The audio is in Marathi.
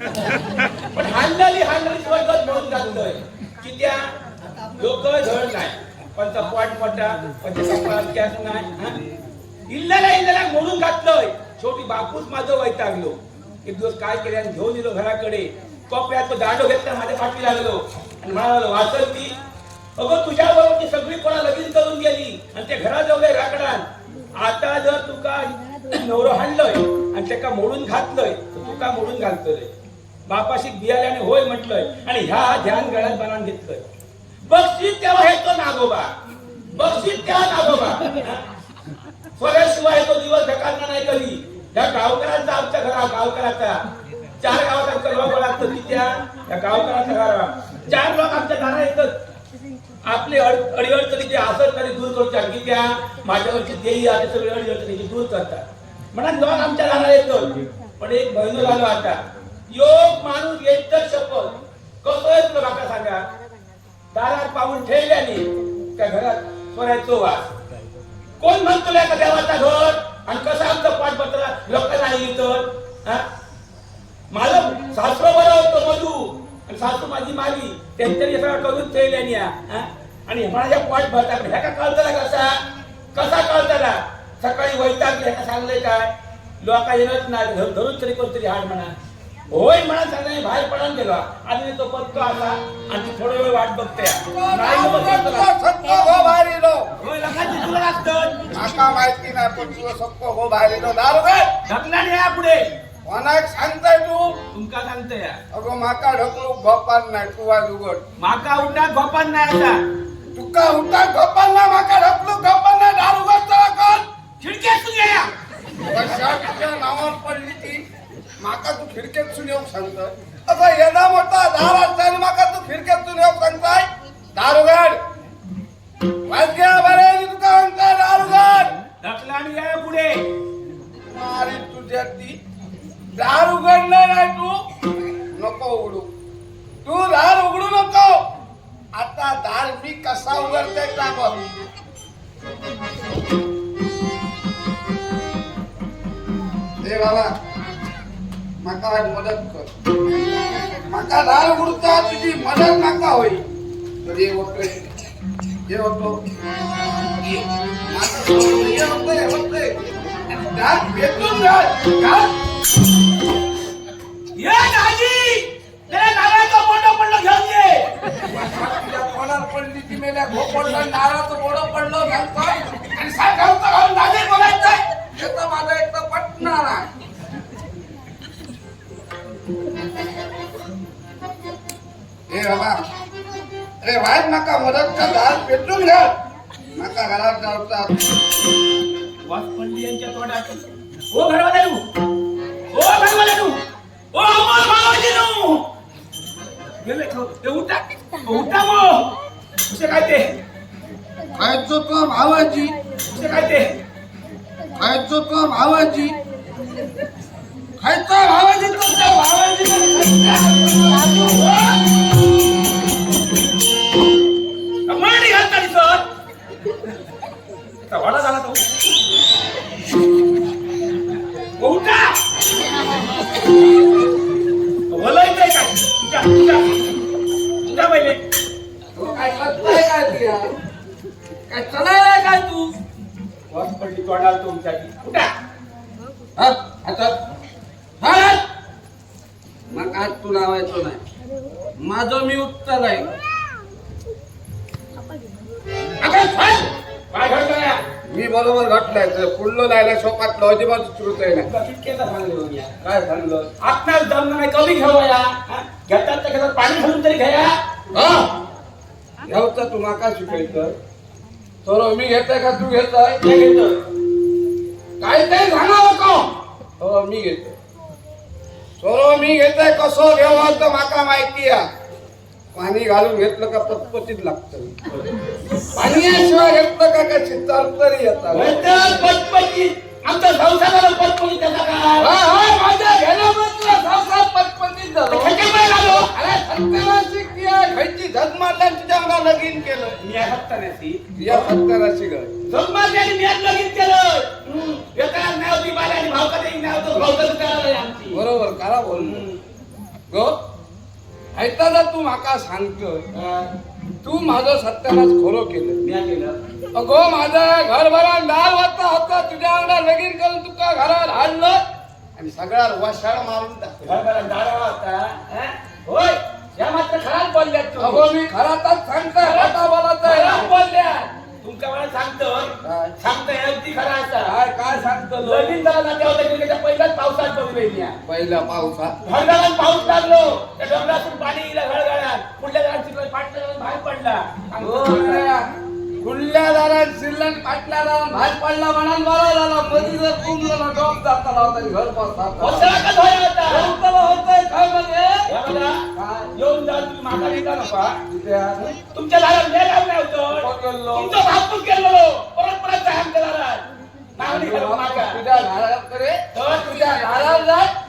पण हांडली हाणलेली स्वर्गात म्हणून घातलंय की त्या लोक झळ नाही. पण पॉट पटा पण कॅस नाही हा? इल्ल्याला इल्ल्याला मोडून घातलंय. शेवटी बापूच माझं वैतागलो एक दिवस काय केले आणि घेऊन गेलो घराकडे. कॉप्यात दांडो घेतला माझ्या पाठी लागलो. आणि म्हणालो वाचल ती अगं तुझ्या बरोबर सगळी कोणा लगीन करून गेली. आणि ते घरात जाऊ राकडान आता जर तुका नवरो हाणलंय आणि त्याका मोडून घातलंय तर तुका मोडून घालतोय. बापाशी बियाल्याने होय म्हटलंय आणि ह्या ध्यान गळ्यात बनान घेतलंय. बक्षीस तेव्हा येतो नागोबा. बक्षीस तेव्हा नागोबा. स्वराशिवाय तो दिवस ढकालला नाही कधी. त्या गावकऱ्यांचा आमच्या घरा गावकऱ्याचा. चार गावाचा कलवा लागतं की त्या त्या गावकऱ्याचा घरा. चार लोक आमच्या घरा येतात. आपले अड- अडीअडचणी जे असत तरी दूर करू की त्या माझ्यावरची देई आले सगळे अडीअडचणी दूर करतात. म्हणा लोक आमच्या घरा येतो. पण एक महिना झालो आता. योग माणूस येत तर शपथ कसं आहे बाका सांगा. दारात पाहून ठेवल्याने त्या घरात स्वरायचो वास. कोण म्हणतो का देवाचा घर आणि कसं आमचं पाठपत्र? लोकांना नाही तर हा? माझं सासरं बरं होतं मधू. आणि सासू माझी माली त्यांच्यानी सगळं करून ठेवल्याने हा? आणि माझ्या पाठ भरता ह्या का कळताला कसा कसा कळताला सकाळी वैताग ह्याका सांगले काय? लोक येणार नाही धरून तरी कोणतरी हाड म्हणा. होय म्हणा सांगणे बाहेर पडून गेलो आणि तो पत्तो आला आणि थोडा वेळ वाट बघते नाही हो तुला माका माहिती नाही पण तुझं सक्को हो भारी नो दारू काय ढकलाने या पुढे. कोणाक सांगताय तू? तुमका सांगते या अगो माका ढकलू गप्पान नाही तू आज उघड. माका उठा गोपान नाही आता. तुका उठा गप्पान ना माका ढकलू गप्पान नाही दारू उघड चला कोण खिडक्यातून या वर्षाच्या नावावर पडली ती माका तू सांगतोय. अगं येणा मोठा दार असताना माका तू खिडक्यातून येऊ सांगताय दारुगड. वाजग्या बरे तुका म्हणताय दारुगड. ढकलाने या पुढे. मारी तुझ्या ती. दार उघडणार नाही तू. नको उघडू. तू दार उघडू नको. आता दार मी कसा उघडते का बघ. बाबा माका आज मदत कर. माका दार उघडता तुझी मदत माका होई तर हे होतोय. हे होतो. हे. हे होतोय हे होतोय. भेटून ये दाजी! नारळाचं मोठं पडलं घेऊन ये. तुझ्या पडली ती मेल्या घोपडलं नारळाचं मोडं पडलं घालतोय. आणि साखरचं घालून दाजे बोलायचंय. त्याचा माझा एक तर पटणार आहे. ए बाबा अरे वाईट नका मदत का दार पेटून घ्या. नका घरात जाऊचा वास पडली यांच्या तोंडात. ओ घरवाले ओ घरवाले ओ अमोल भावाजीनू गेले खाऊ. ते उठा. उठा मग उसे काय ते? खायचो तो भावाजी काय ते? खायचो तो भावाजी खायचो भावाजी तुमच्या भावाजी. मांडी घालता दिसत वाडा झाला तो. उठा. बोलायचंय काय? उठा उठा. उठा पहिले. तो काय करताय काय तुया? काय चलाय काय तू? वास पडली तोंडाला तुमच्याची उठा. हात हातात हात मग आज तू लावायचो नाही. माझं मी उत्तर आहे. मी बरोबर घटलाय. तर पुढलं लायला शोकात सुरू सांगले बघ या. काय सांगलं आत्ताच जमलं नाही कमी घेऊ या? हा? घेतात तर घेतात पाणी घालून तरी घ्या हा? ह्यावचं तू माका शिकायचं तर मी घेताय का तू घेताय? घेतो काय काय सांगा हो मी घेतो सोरो मी घेतोय कसो? घेऊ तर माका माहिती आहे. पाणी घालून घेतलं का पटपटीत लागत. पाण्याशिवाय घेतलं का कशी तरतरी येतात. म्हणतात आमच्या संसाराला पटपटीत केलं मी आहे हत्ताण्याची. या सत्तराची गळ जन्माच्याने मी आज लगीन केलं. हम्म. एकाला नाव ती बाला आणि भावका देईन नाव तो भावकाचं करायला आहे आमची. बरोबर करा बोल तू माका सांगतोय अं, तू माझं सत्यानाच खरं केलं मी केलं अगो माझं घरभरात डाळ वाजता होता तुझ्या अंगणा लगीन करून तुका घरात हाडलं आणि सगळा वशाळ मारून टाकलं घरभरात डाळा होता अं? या अगो मी बोलत खराब आहे बोलल्या. तुमच्या मला सांगतोय काय? सांगतोय अगदी खरा असा. काय काय सांगतो लगीन झाला ना तेव्हा लगीन त्याच्या पहिल्याच पावसात बघितली पहिला पावसात. घरगळात पाऊस लागलो. त्या डोंगरातून पाणी गेलं घरगळात पुढल्या घरात चिखल पाटलं बाहेर पडला. हो, कुठल्या दारात शिल्लक पाटल्या दारात पडला म्हणाल मला झाला मध्ये जर कुंभला डोक जाता होता घर होता होतंय काय काय? येऊन जाऊन तुम्ही माघारी येता नका तुमच्या दारात मेल लावून नाही होतो? तुमचं भापून गेलो. परत परत जा आमच्या दारात. करू मागा. तुझ्या तुझ्या जात